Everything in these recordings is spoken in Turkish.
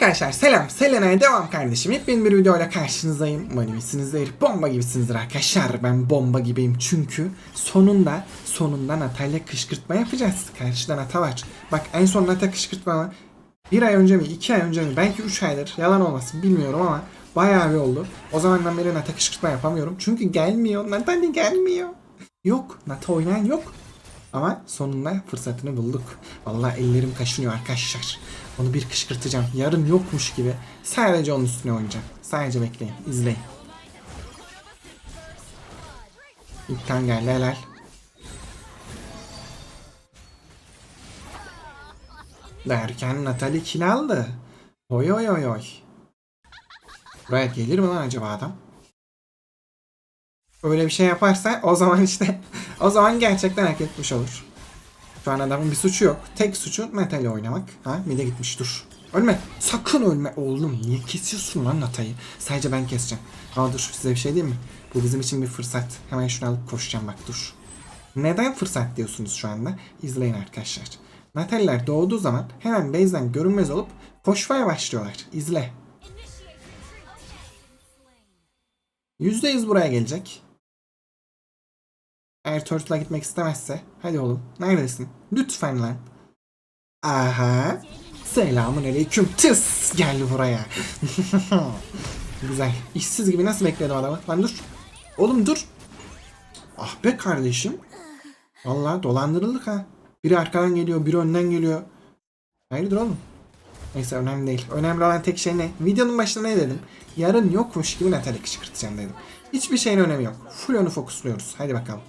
Arkadaşlar selam. Selena'ya devam kardeşim. Yepyeni bir videoyla karşınızdayım. Umarım iyisinizdir. Bomba gibisinizdir arkadaşlar. Ben bomba gibiyim çünkü sonunda sonunda Natalya kışkırtma yapacağız. Karşıda Nata var. Bak en son Nata kışkırtma bir ay önce mi, iki ay önce mi, belki üç aydır yalan olmasın bilmiyorum ama bayağı bir oldu. O zamandan beri Nata kışkırtma yapamıyorum. Çünkü gelmiyor. Natalya gelmiyor. Yok. Nata oynayan yok. Ama sonunda fırsatını bulduk. Vallahi ellerim kaşınıyor arkadaşlar. Onu bir kışkırtacağım. Yarın yokmuş gibi. Sadece onun üstüne oynayacağım. Sadece bekleyin. izleyin. İlkten geldi helal. Derken Natalie kill aldı. Oy oy oy oy. Buraya gelir mi lan acaba adam? Öyle bir şey yaparsa o zaman işte o zaman gerçekten hak etmiş olur. Şu an adamın bir suçu yok. Tek suçu Natalya oynamak. Ha mide gitmiş dur. Ölme. Sakın ölme oğlum. Niye kesiyorsun lan Nata'yı? Sadece ben keseceğim. Ama dur size bir şey diyeyim mi? Bu bizim için bir fırsat. Hemen şunu alıp koşacağım bak dur. Neden fırsat diyorsunuz şu anda? İzleyin arkadaşlar. Natalyalar doğduğu zaman hemen base'den görünmez olup koşmaya başlıyorlar. İzle. %100 buraya gelecek. Eğer Turtle'a gitmek istemezse. Hadi oğlum. Neredesin? Lütfen lan. Aha. Selamun aleyküm. Tıs. Gel buraya. Güzel. İşsiz gibi nasıl bekledim adamı? Lan dur. Oğlum dur. Ah be kardeşim. Vallahi dolandırıldık ha. Biri arkadan geliyor, biri önden geliyor. Hayırdır oğlum? Neyse önemli değil. Önemli olan tek şey ne? Videonun başında ne dedim? Yarın yokmuş gibi Natalie kışkırtacağım dedim. Hiçbir şeyin önemi yok. Full onu fokusluyoruz. Hadi bakalım.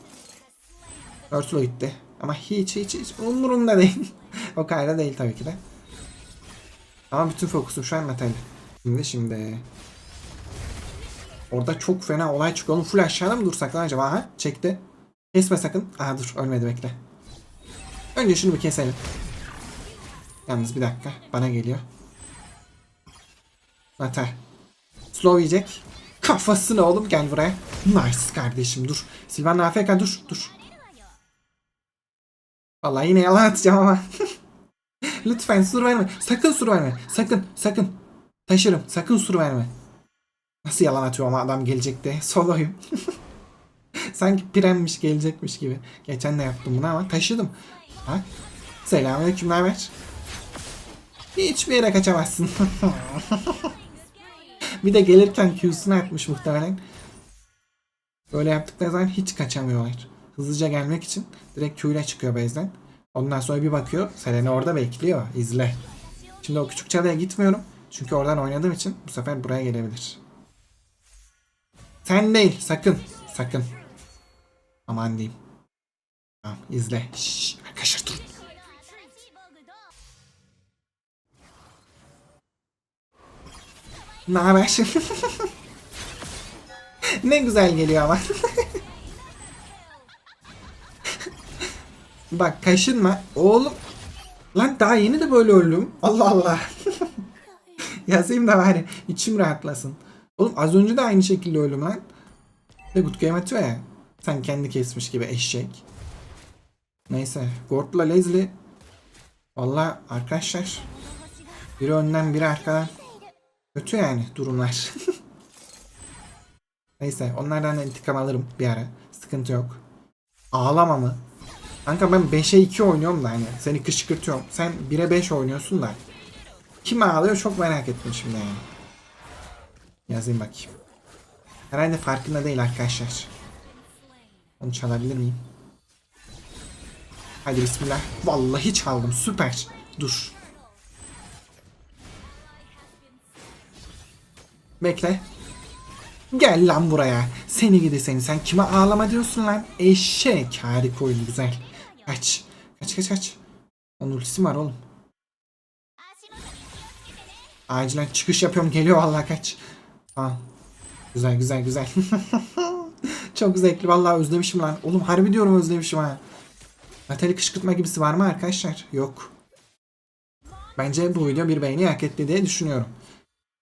Örtülü gitti. Ama hiç hiç hiç umurumda değil. o kadar da değil tabii ki de. Ama bütün fokusum şu an Natalie. Şimdi şimdi. Orada çok fena olay çıkıyor. Oğlum full aşağıda mı dursak lan acaba? Ha? Çekti. Kesme sakın. Aa dur ölmedi bekle. Önce şunu bir keselim. Yalnız bir dakika. Bana geliyor. Nata. Slow yiyecek. Kafasını oğlum gel buraya. Nice kardeşim dur. Silvan AFK dur dur. Vallahi yine yalan atacağım ama. Lütfen sur verme. Sakın sur verme. Sakın sakın. Taşırım. Sakın sur verme. Nasıl yalan atıyor ama adam gelecek de. Soloyum. Sanki prenmiş gelecekmiş gibi. Geçen de yaptım bunu ama taşıdım. Ha? Selamünaleyküm haber? Hiçbir yere kaçamazsın. bir de gelirken Q'sunu atmış muhtemelen. Böyle yaptıkları zaman hiç kaçamıyorlar. Hızlıca gelmek için direkt Q çıkıyor base'den. Ondan sonra bir bakıyor. Selena orada bekliyor. İzle. Şimdi o küçük çalıya gitmiyorum. Çünkü oradan oynadığım için bu sefer buraya gelebilir. Sen değil. Sakın. Sakın. Aman diyeyim. Tamam izle. Şşş, arkadaşlar dur. Ne haber? ne güzel geliyor ama. Bak kaşınma. Oğlum. Lan daha yeni de böyle öldüm. Allah Allah. Yazayım da bari içim rahatlasın. Oğlum az önce de aynı şekilde öldüm lan. Ve good game atıyor ya. Sen kendi kesmiş gibi eşek. Neyse. Gord'la Leslie. Valla arkadaşlar. Biri önden biri arkadan. Kötü yani durumlar. Neyse onlardan da intikam alırım bir ara. Sıkıntı yok. Ağlama mı? Kanka ben 5'e 2 oynuyorum da hani seni kışkırtıyorum. Sen 1'e 5 oynuyorsun da. Kim ağlıyor çok merak ettim şimdi yani. Yazayım bakayım. Herhalde farkında değil arkadaşlar. Onu çalabilir miyim? Hadi bismillah. Vallahi çaldım süper. Dur. Bekle. Gel lan buraya. Seni gidi seni. Sen kime ağlama diyorsun lan? Eşek. Harika oyun güzel. Kaç. Kaç kaç kaç. Onun ultisi var oğlum. Acilen çıkış yapıyorum. Geliyor vallahi kaç. Tamam. Güzel güzel güzel. Çok zevkli. Vallahi özlemişim lan. Oğlum harbi diyorum özlemişim ha. Natalie kışkırtma gibisi var mı arkadaşlar? Yok. Bence bu video bir beğeni hak etti diye düşünüyorum.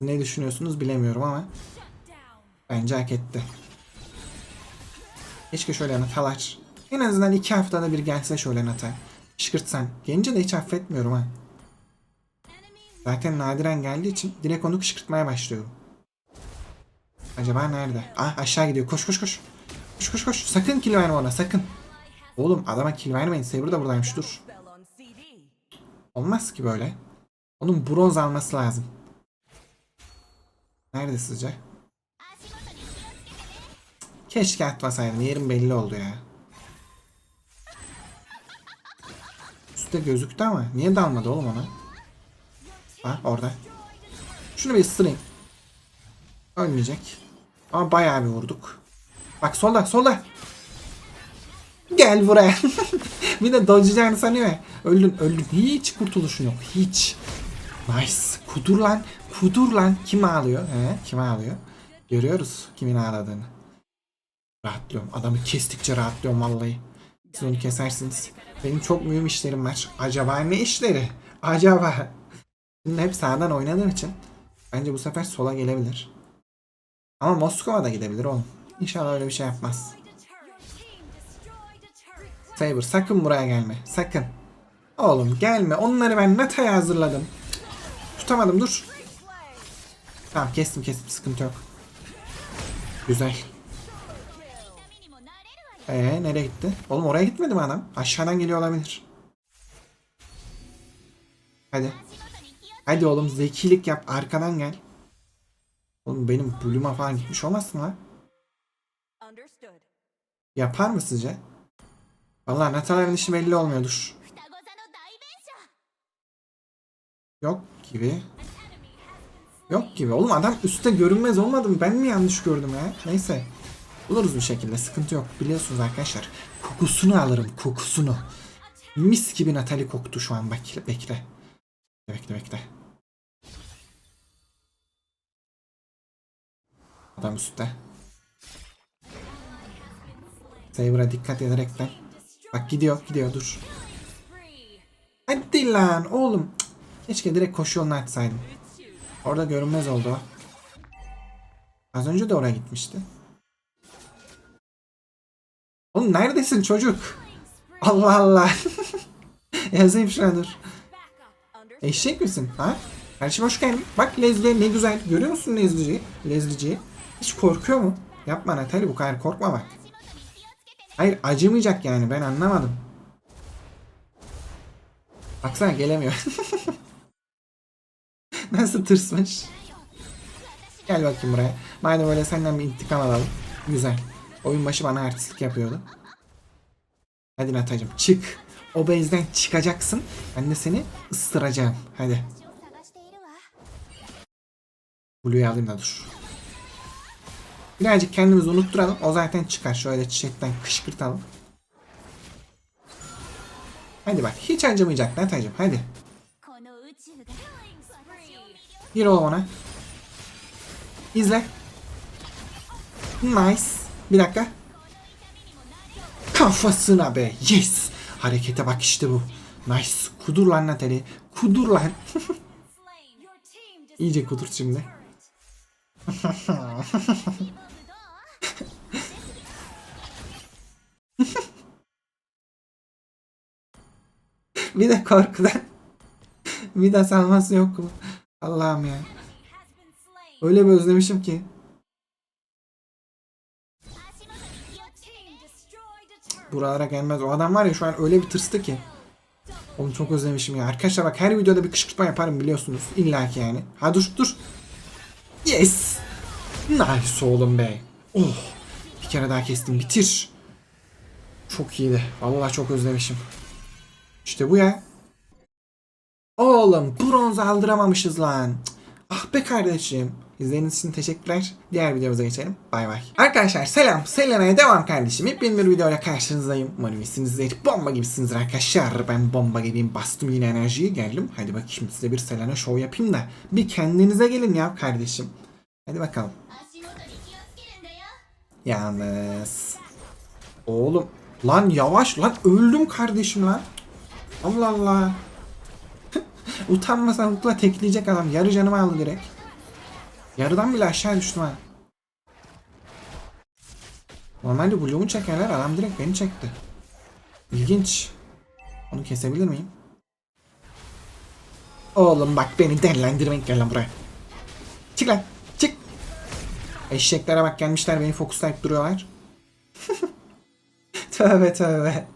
Ne düşünüyorsunuz bilemiyorum ama bence hak etti. Keşke şöyle natalar. En azından iki haftada bir gelse şöyle nata. Kışkırtsan. Gelince de hiç affetmiyorum ha. Zaten nadiren geldiği için direkt onu kışkırtmaya başlıyorum. Acaba nerede? Ah aşağı gidiyor. Koş koş koş. Koş koş koş. Sakın kill verme ona sakın. Oğlum adama kill vermeyin. Saber da buradaymış dur. Olmaz ki böyle. Onun bronz alması lazım. Nerede sizce? Keşke atmasaydım. Yerim belli oldu ya. Üstte gözüktü ama niye dalmadı oğlum ona? Ha orada. Şunu bir ısırayım. Ölmeyecek. Ama bayağı bir vurduk. Bak solda solda. Gel buraya. bir de dodge'layacağını sanıyor. Öldün öldün. Hiç kurtuluşun yok. Hiç. Nice. Kudur lan. Kudur lan. Kim ağlıyor? He? Kim ağlıyor? Görüyoruz kimin ağladığını. Rahatlıyorum. Adamı kestikçe rahatlıyorum vallahi. Siz onu kesersiniz. Benim çok mühim işlerim var. Acaba ne işleri? Acaba. Şimdi hep sağdan oynadığım için bence bu sefer sola gelebilir. Ama Moskova da gidebilir oğlum. İnşallah öyle bir şey yapmaz. Saber sakın buraya gelme. Sakın. Oğlum gelme. Onları ben Nata'ya hazırladım. Tutamadım dur. Tamam kestim kestim sıkıntı yok. Güzel. Ee nereye gitti? Oğlum oraya gitmedi mi adam? Aşağıdan geliyor olabilir. Hadi. Hadi oğlum zekilik yap arkadan gel. Oğlum benim Bloom'a falan gitmiş olmasın lan? Yapar mı sizce? Vallahi Natalya'nın işi belli olmuyordur. Yok gibi. Yok gibi. Oğlum adam üstte görünmez olmadı mı? Ben mi yanlış gördüm ya? Neyse. Buluruz bir şekilde. Sıkıntı yok. Biliyorsunuz arkadaşlar. Kokusunu alırım. Kokusunu. Mis gibi Natali koktu şu an. Bekle. Bekle. Bekle bekle. Adam üstte. Saber'a dikkat ederekten. Bak gidiyor gidiyor dur. Hadi lan oğlum. Keşke direkt koşu yolunu açsaydım. Orada görünmez oldu. Az önce de oraya gitmişti. Neredesin çocuk? Allah Allah. Yazayım şuna dur. Eşek misin ha? Kardeşim hoş geldin. Bak Leslie ne güzel. Görüyor musun Leslie'ciyi? Leslie'ciyi. Hiç korkuyor mu? Yapma Natalie bu kadar korkma bak. Hayır acımayacak yani ben anlamadım. Baksana gelemiyor. Nasıl tırsmış. Gel bakayım buraya. Madem öyle senden bir intikam alalım. Güzel. Oyun başı bana artistlik yapıyordu. Hadi Natacım çık. O bezden çıkacaksın. Ben de seni ıstıracağım. Hadi. Blue'yu alayım da dur. Birazcık kendimizi unutturalım. O zaten çıkar. Şöyle çiçekten kışkırtalım. Hadi bak. Hiç acımayacak Natacım. Hadi. Gir oğlum ona. İzle. Nice. Bir dakika. Kafasına be. Yes. Harekete bak işte bu. Nice. Kudur lan Natalie. Kudur lan. İyice kudur şimdi. bir de korkudan. bir de salması yok mu? Allah'ım ya. Öyle bir özlemişim ki. Buralara gelmez. O adam var ya şu an öyle bir tırstı ki. Onu çok özlemişim ya. Arkadaşlar bak her videoda bir kışkırtma yaparım biliyorsunuz. İlla ki yani. Ha dur dur. Yes. Nice oğlum be. Oh. Bir kere daha kestim. Bitir. Çok iyiydi. Vallahi çok özlemişim. İşte bu ya. Oğlum bronz aldıramamışız lan. Ah be kardeşim. İzlediğiniz için teşekkürler. Diğer videomuza geçelim. Bay bay. Arkadaşlar selam. Selena'ya devam kardeşim. Hep bir videoyla karşınızdayım. Umarım iyisinizdir. Bomba gibisinizdir arkadaşlar. Ben bomba gibiyim. Bastım yine enerjiyi geldim. Hadi bakayım size bir Selena show yapayım da. Bir kendinize gelin ya kardeşim. Hadi bakalım. Yalnız. Oğlum. Lan yavaş lan öldüm kardeşim lan. Allah Allah. Utanmasan hukukla tekleyecek adam. Yarı canımı aldı direkt. Yarıdan bile aşağı düştüm ha. Normalde Blue'mu çekerler adam direkt beni çekti. İlginç. Onu kesebilir miyim? Oğlum bak beni delilendirmek gel lan buraya. Çık lan. Çık. Eşeklere bak gelmişler beni fokuslayıp duruyorlar. tövbe tövbe.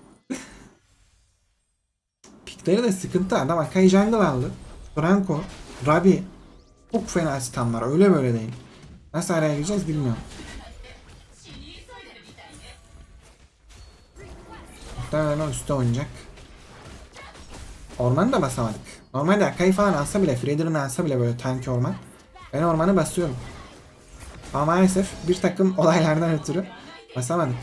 Pikleri de sıkıntı. Adam Akai Jungle aldı. Franco, Rabi. Çok fena stunlar. Öyle böyle değil. Nasıl araya gireceğiz bilmiyorum. Muhtemelen o üstte oynayacak. Ormanı da basamadık. Normalde Akai falan alsa bile, Fredrin'i alsa bile böyle tank orman. Ben ormanı basıyorum. Ama maalesef bir takım olaylardan ötürü basamadık.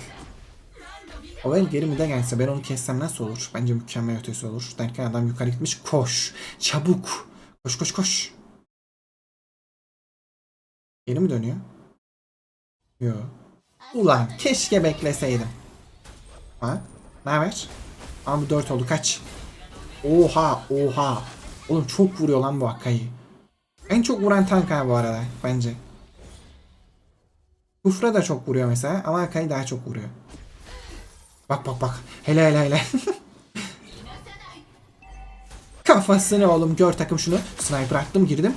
O el geri mide gelse ben onu kessem nasıl olur? Bence mükemmel ötesi olur. Derken adam yukarı gitmiş. Koş. Çabuk. Koş koş koş. Geri mi dönüyor? Yo. Ulan keşke bekleseydim. Ha? Ne haber? Ama 4 oldu kaç? Oha oha. Oğlum çok vuruyor lan bu Akka'yı. En çok vuran tank ha bu arada bence. Kufra da çok vuruyor mesela ama Akka'yı daha çok vuruyor. Bak bak bak. Hele hele hele. Kafasını oğlum gör takım şunu. Sniper attım girdim.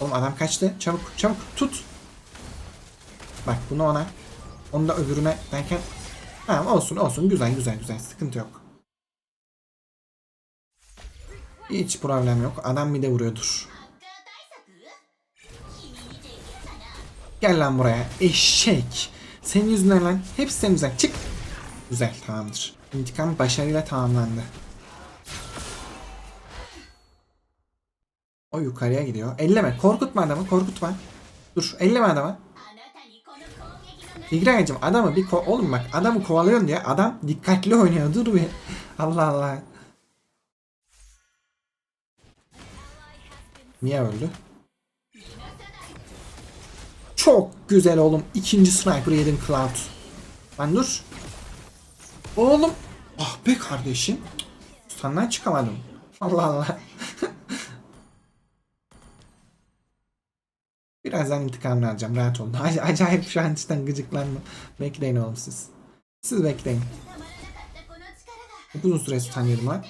Oğlum adam kaçtı. Çabuk çabuk tut. Bak bunu ona. Onu da öbürüne derken. Tamam olsun olsun güzel güzel güzel sıkıntı yok. Hiç problem yok. Adam bir de vuruyordur. Gel lan buraya. Eşek. Senin yüzünden lan. Hepsi senin yüzünden. Çık. Güzel tamamdır. İntikam başarıyla tamamlandı. Yukarıya gidiyor. Elleme. Korkutma adamı. Korkutma. Dur. Elleme adamı. İgra'cığım adamı bir ko- oğlum bak adamı kovalıyorsun diye adam dikkatli oynuyor. Dur bir. Allah Allah. Niye öldü? Çok güzel oğlum. İkinci sniper yedin Cloud. Lan dur. Oğlum. Ah be kardeşim. Senden çıkamadım. Allah Allah. Birazdan intikamını alacağım. Rahat olun. Ac- acayip şu an cidden gıcıklandım. Bekleyin oğlum siz. Siz bekleyin. Çok uzun süre yedim lan.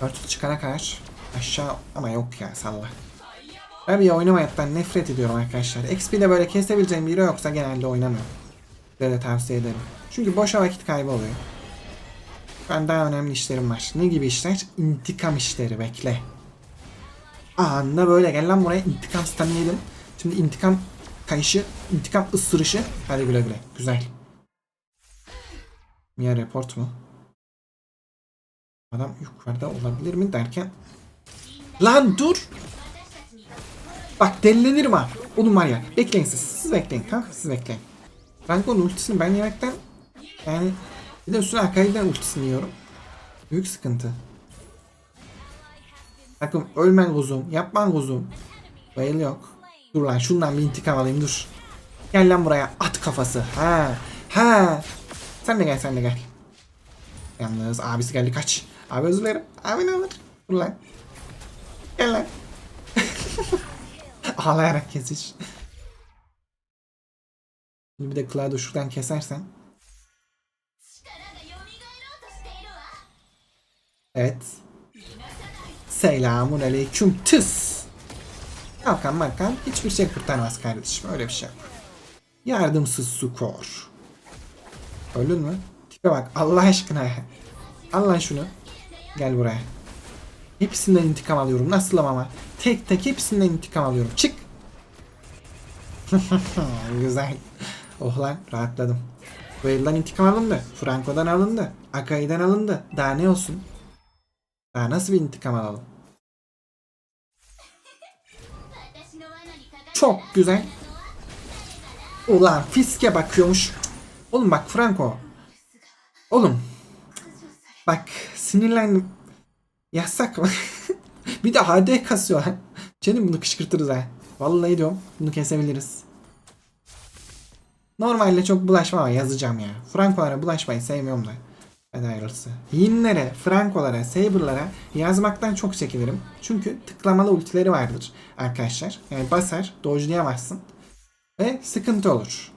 Turtle çıkana kadar aşağı ama yok ya salla. Ben bir oynamayaktan nefret ediyorum arkadaşlar. XP'de böyle kesebileceğim biri yoksa genelde oynamıyorum. Size de tavsiye ederim. Çünkü boşa vakit kaybı oluyor. Ben daha önemli işlerim var. Ne gibi işler? İntikam işleri bekle. Anında böyle gel lan buraya intikam stun'ı yedim. Şimdi intikam kayışı, intikam ısırışı. Hadi güle güle. Güzel. Mia report mu? Adam yukarıda olabilir mi derken Lan dur! Bak delilenirim ha. Oğlum var ya. Bekleyin siz. Siz bekleyin tamam Siz bekleyin. Franco'nun ultisini ben yemekten yani bir de üstüne Akai'den ultisini yiyorum. Büyük sıkıntı. Takım ölmen kuzum. Yapman kuzum. Bayıl yok. Dur lan şundan bir intikam alayım dur. Gel lan buraya at kafası. Ha. Ha. Sen de gel sen de gel. Yalnız abisi geldi kaç. Abi özür dilerim. Abi ne olur. Dur lan. Gel lan. Ağlayarak kesiş. Şimdi bir de Cloud'u şuradan kesersen. Evet. Selamun aleyküm tıs. Kalkan malkan hiçbir şey kurtarmaz kardeşim. Öyle bir şey yok. Yardımsız skor. Öldün mü? Tipe bak Allah aşkına. Al lan şunu. Gel buraya. Hepsinden intikam alıyorum. Nasıl ama? Tek tek hepsinden intikam alıyorum. Çık. Güzel. Oh lan rahatladım. Bu elden intikam alındı. Franco'dan alındı. Akai'den alındı. Daha ne olsun? Daha nasıl bir intikam alalım? Çok güzel. Ulan fiske bakıyormuş. Oğlum bak Franco. Oğlum. Bak sinirlendim. Yasak mı? bir de HD kasıyor. Canım bunu kışkırtırız ha. Vallahi diyorum bunu kesebiliriz. Normalde çok bulaşmam ama yazacağım ya. Franco'lara bulaşmayı sevmiyorum da. Hadi hayırlısı. Yinlere, Franco'lara, Saber'lara yazmaktan çok çekilirim. Çünkü tıklamalı ultileri vardır arkadaşlar. Yani basar, dodge'layamazsın. Ve sıkıntı olur.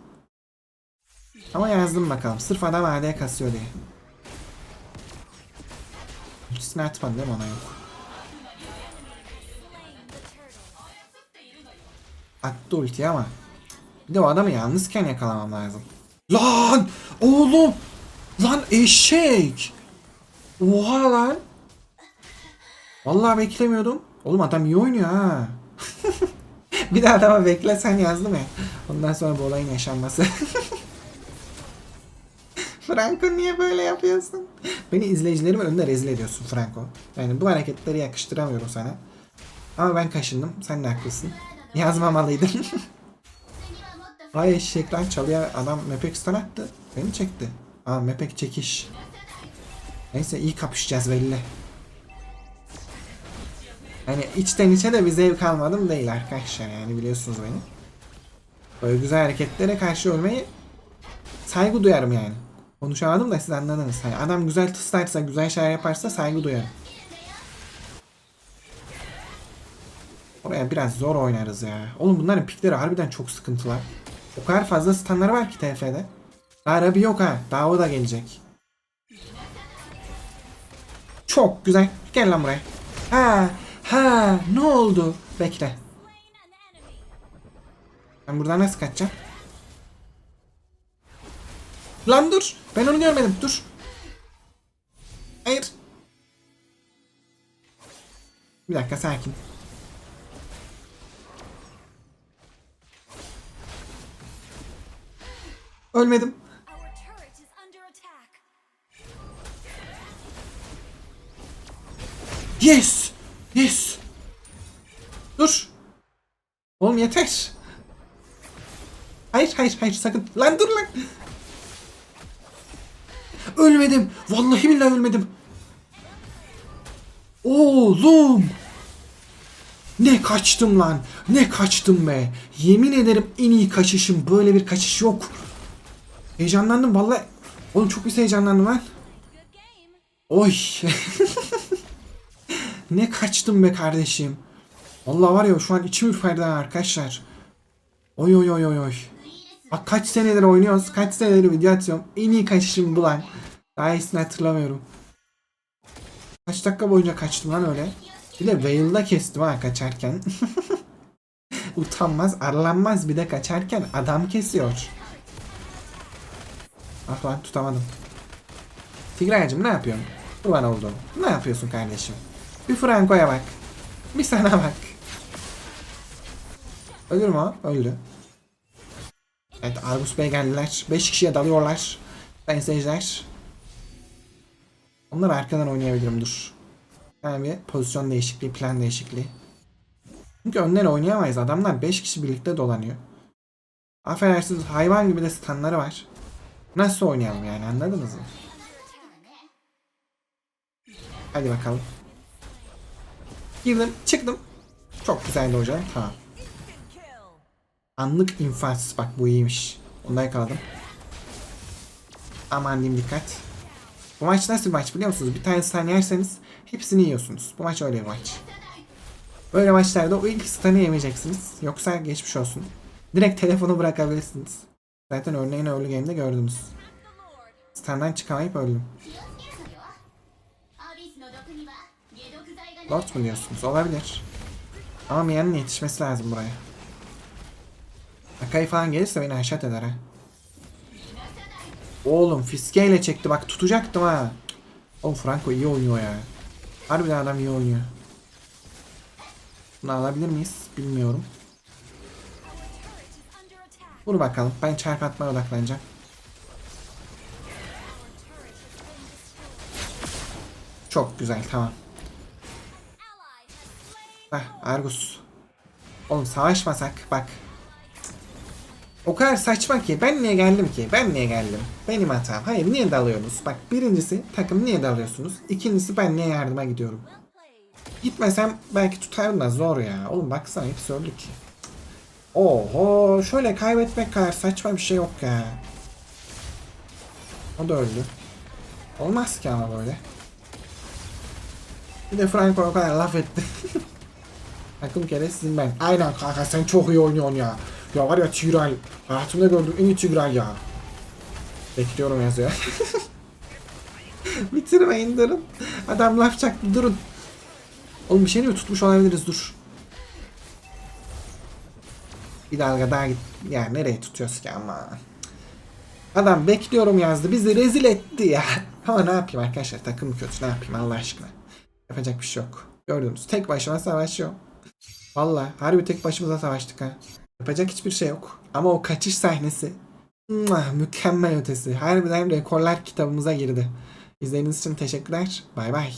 Ama yazdım bakalım. Sırf adam AD kasıyor diye. Ultisini atmadı değil mi ona yok. Attı ultiyi ama. Bir de o adamı yalnızken yakalamam lazım. Lan! Oğlum! Lan eşek! Oha lan! Vallahi beklemiyordum. Oğlum adam iyi oynuyor ha. bir daha adama beklesen yazdım ya. Ondan sonra bu olayın yaşanması. Franco niye böyle yapıyorsun? Beni izleyicilerimin önünde rezil ediyorsun Franco. Yani bu hareketleri yakıştıramıyorum sana. Ama ben kaşındım. Sen de haklısın. Yazmamalıydın. Ay eşek lan çalıya adam Mepek stun attı. Beni çekti. Aa Mepek çekiş. Neyse iyi kapışacağız belli. Hani içten içe de bir zevk almadım değil arkadaşlar yani biliyorsunuz beni. Böyle güzel hareketlere karşı ölmeyi saygı duyarım yani. Konuşamadım da siz anladınız. Hani adam güzel tıslarsa, güzel şeyler yaparsa saygı duyarım. Oraya biraz zor oynarız ya. Oğlum bunların pikleri harbiden çok sıkıntılar. O kadar fazla standları var ki TF'de. Daha Rabi yok ha. Daha o da gelecek. Çok güzel. Gel lan buraya. Ha, ha, ne oldu? Bekle. Ben buradan nasıl kaçacağım? Lan dur. Ben onu görmedim. Dur. Hayır. Bir dakika sakin. Ölmedim. Yes! Yes! Dur. Oğlum yeter. Hayır hayır hayır sakın. Lan dur lan. Ölmedim. Vallahi billahi ölmedim. Oğlum. Ne kaçtım lan. Ne kaçtım be. Yemin ederim en iyi kaçışım. Böyle bir kaçış yok. Heyecanlandım vallahi. Oğlum çok bir heyecanlandım lan. Oy. ne kaçtım be kardeşim. Allah var ya şu an içim ürperdi arkadaşlar. Oy oy oy oy oy. Bak kaç senedir oynuyoruz. Kaç senedir video atıyorum. En iyi kaçışım bu lan. Daha iyisini hatırlamıyorum. Kaç dakika boyunca kaçtım lan öyle. Bir de Veil'da kestim ha kaçarken. Utanmaz, arlanmaz bir de kaçarken adam kesiyor. Ah lan tutamadım. Tigray'cım ne yapıyorsun? Kurban oldu. Ne yapıyorsun kardeşim? Bir Franco'ya bak. Bir sana bak. Ölür mü? Öldü. Evet Argus Bey geldiler. 5 kişiye dalıyorlar. Sayın seyirciler. Onları arkadan oynayabilirim dur. Yani bir pozisyon değişikliği, plan değişikliği. Çünkü önden oynayamayız. Adamlar 5 kişi birlikte dolanıyor. Affedersiniz hayvan gibi de standları var. Nasıl oynayalım yani anladınız mı? Hadi bakalım. Girdim, çıktım. Çok güzeldi hocam. Tamam. Anlık infaz. Bak bu iyiymiş. Onu da yakaladım. Aman diyeyim dikkat. Bu maç nasıl bir maç biliyor musunuz? Bir tane stun yerseniz hepsini yiyorsunuz. Bu maç öyle bir maç. Böyle maçlarda o ilk stun'ı yemeyeceksiniz. Yoksa geçmiş olsun. Direkt telefonu bırakabilirsiniz. Zaten örneğini Early Game'de gördünüz. Stun'dan çıkamayıp öldüm. Lord mu diyorsunuz? Olabilir. Ama Mia'nın yetişmesi lazım buraya. Akai falan gelirse beni haşat eder ha. Oğlum fiskeyle çekti bak tutacaktım ha. Oğlum Franco iyi oynuyor ya. Harbiden adam iyi oynuyor. Bunu alabilir miyiz? Bilmiyorum. Vur bakalım. Ben çarp atmaya odaklanacağım. Çok güzel tamam. Heh, Argus. Oğlum savaşmasak bak. O kadar saçma ki ben niye geldim ki? Ben niye geldim? Benim hatam. Hayır niye dalıyorsunuz? Bak birincisi takım niye dalıyorsunuz? İkincisi ben niye yardıma gidiyorum? Gitmesem belki tutarım da zor ya. Oğlum baksana hepsi öldü ki. Oho şöyle kaybetmek kadar saçma bir şey yok ya. O da öldü. Olmaz ki ama böyle. Bir de Franco o kadar laf etti. Takım sizin ben. Aynen kanka sen çok iyi oynuyorsun ya. Ya var ya Tigray. Hayatımda gördüğüm en iyi Tigray ya. Bekliyorum yazıyor. Bitirmeyin durun. Adam laf çaktı durun. Oğlum bir şey mi tutmuş olabiliriz dur. Bir dalga daha git. Ya nereye tutuyorsun ki ama. Adam bekliyorum yazdı. Bizi rezil etti ya. Ama ne yapayım arkadaşlar takım kötü ne yapayım Allah aşkına. Yapacak bir şey yok. Gördünüz tek başıma savaşıyor. Valla harbi tek başımıza savaştık ha. Yapacak hiçbir şey yok. Ama o kaçış sahnesi mükemmel ötesi. Harbiden rekorlar kitabımıza girdi. İzlediğiniz için teşekkürler. Bay bay.